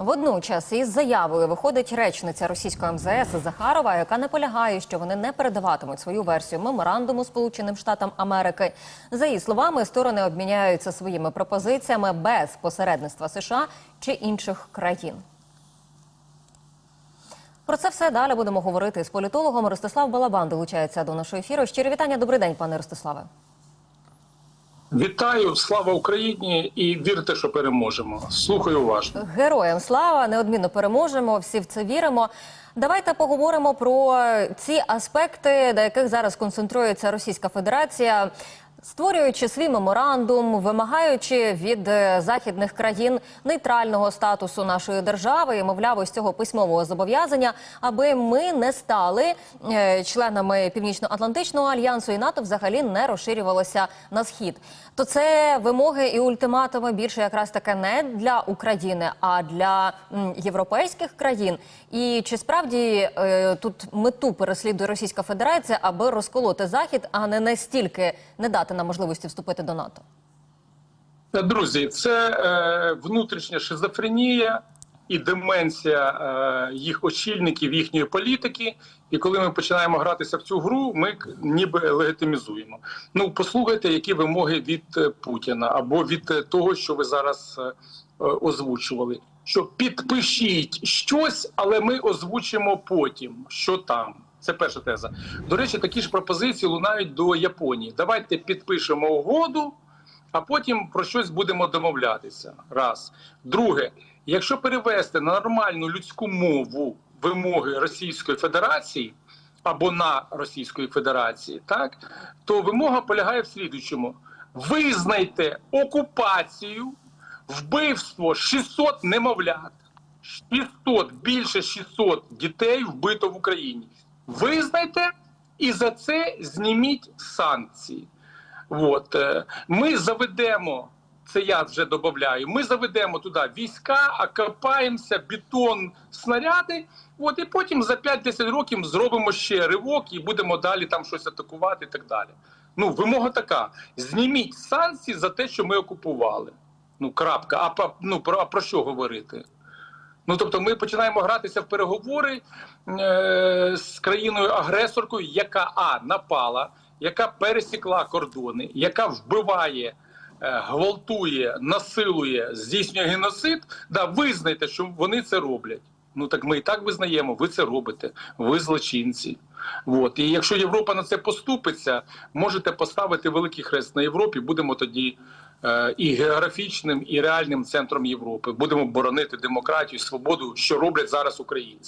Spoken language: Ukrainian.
Водночас із заявою виходить речниця російської МЗС Захарова, яка наполягає, що вони не передаватимуть свою версію меморандуму Сполученим Штатам Америки. За її словами, сторони обміняються своїми пропозиціями без посередництва США чи інших країн. Про це все далі будемо говорити з політологом. Ростислав Балабан долучається до нашого ефіру. Щирі вітання. Добрий день, пане Ростиславе. Вітаю, слава Україні і вірте, що переможемо. Слухаю уважно. Героям слава неодмінно переможемо. Всі в це віримо. Давайте поговоримо про ці аспекти, на яких зараз концентрується Російська Федерація. Створюючи свій меморандум, вимагаючи від е, західних країн нейтрального статусу нашої держави, і мовляв, ось цього письмового зобов'язання, аби ми не стали е, членами Північно-Атлантичного альянсу і НАТО взагалі не розширювалося на схід. То це вимоги і ультиматуми більше якраз таке не для України, а для європейських країн. І чи справді е, тут мету переслідує Російська Федерація, аби розколоти захід, а не настільки не дати нам можливості вступити до НАТО? Друзі, це е, внутрішня шизофренія і деменція е, їх очільників, їхньої політики. І коли ми починаємо гратися в цю гру, ми ніби легітимізуємо. Ну, послухайте, які вимоги від е, Путіна або від е, того, що ви зараз е, е, озвучували. Що підпишіть щось, але ми озвучимо потім, що там. Це перша теза. До речі, такі ж пропозиції лунають до Японії. Давайте підпишемо угоду, а потім про щось будемо домовлятися. Раз. Друге, якщо перевести на нормальну людську мову вимоги Російської Федерації або на Російської Федерації, так то вимога полягає в слідучому: визнайте окупацію, вбивство 600 немовлят. 600, більше 600 дітей вбито в Україні. Визнайте і за це зніміть санкції. От е, ми заведемо. Це я вже додаю. Ми заведемо туди війська, окопаємося, бетон, снаряди. От і потім за 5-10 років зробимо ще ривок і будемо далі там щось атакувати і так далі. Ну, вимога така: зніміть санкції за те, що ми окупували. Ну, крапка. А ну, про, про що говорити? Ну тобто, ми починаємо гратися в переговори е, з країною-агресоркою, яка а напала, яка пересікла кордони, яка вбиває, е, гвалтує, насилує, здійснює геноцид. Да, визнайте, що вони це роблять. Ну так ми і так визнаємо, ви це робите, ви злочинці. От. І якщо Європа на це поступиться, можете поставити великий хрест на Європі. Будемо тоді і географічним, і реальним центром Європи. Будемо боронити демократію, свободу, що роблять зараз українці.